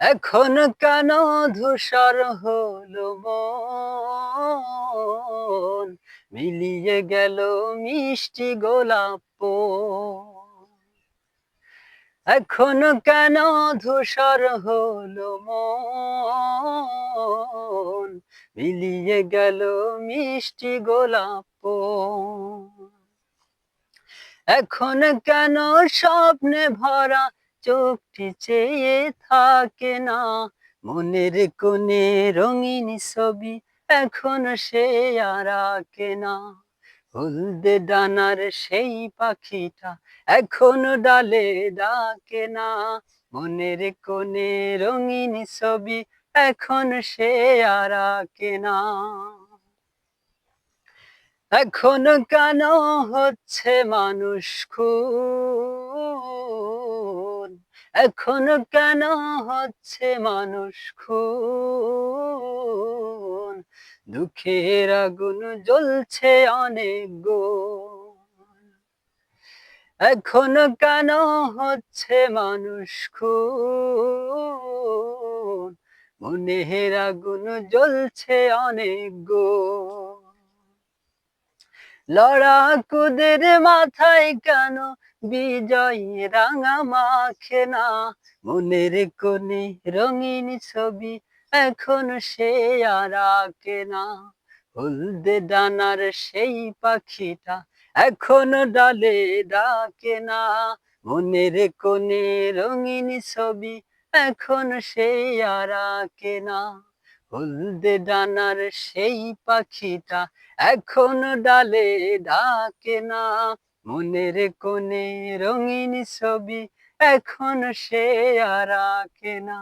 এখন কেন ধূসর হলো মন? মিলিয়ে গেল মিষ্টি গোলাপ এখন কেন ধূসর হলো মন? মিলিয়ে গেল মিষ্টি গোলাপ এখন কেন স্বপ্নে ভরা চোখটি চেয়ে থাকে না। মনের কোণে রঙিন ছবি এখন সে আর আঁকে না। হলদে ডানার সেই পাখিটা এখনও ডালে ডাকে না। মনের কোণে রঙিন ছবি এখন সে আর আঁকে না। এখন কেন হচ্ছে মানুষ খুন এখন কেন হচ্ছে মানুষ খুন? দুঃখের আগুন জ্বলছে অনেক গো। এখন কেন হচ্ছে মানুষ খুন? মনের আগুন জ্বলছে অনেক গুণ লড়াকুদের মাথায় কেন বিজয় রাঙা মাখে না? মনের কোণে রঙিন ছবি এখন সে আর আঁকে না। হলদে ডানার সেই পাখিটা এখনও ডালে ডাকে না। মনের কোণে রঙিন ছবি এখন সে আর আঁকে না। হলদে ডানার সেই পাখিটা এখন ডালে ডাকে না। মনের কোণে রঙিন ছবি এখন সে আর না।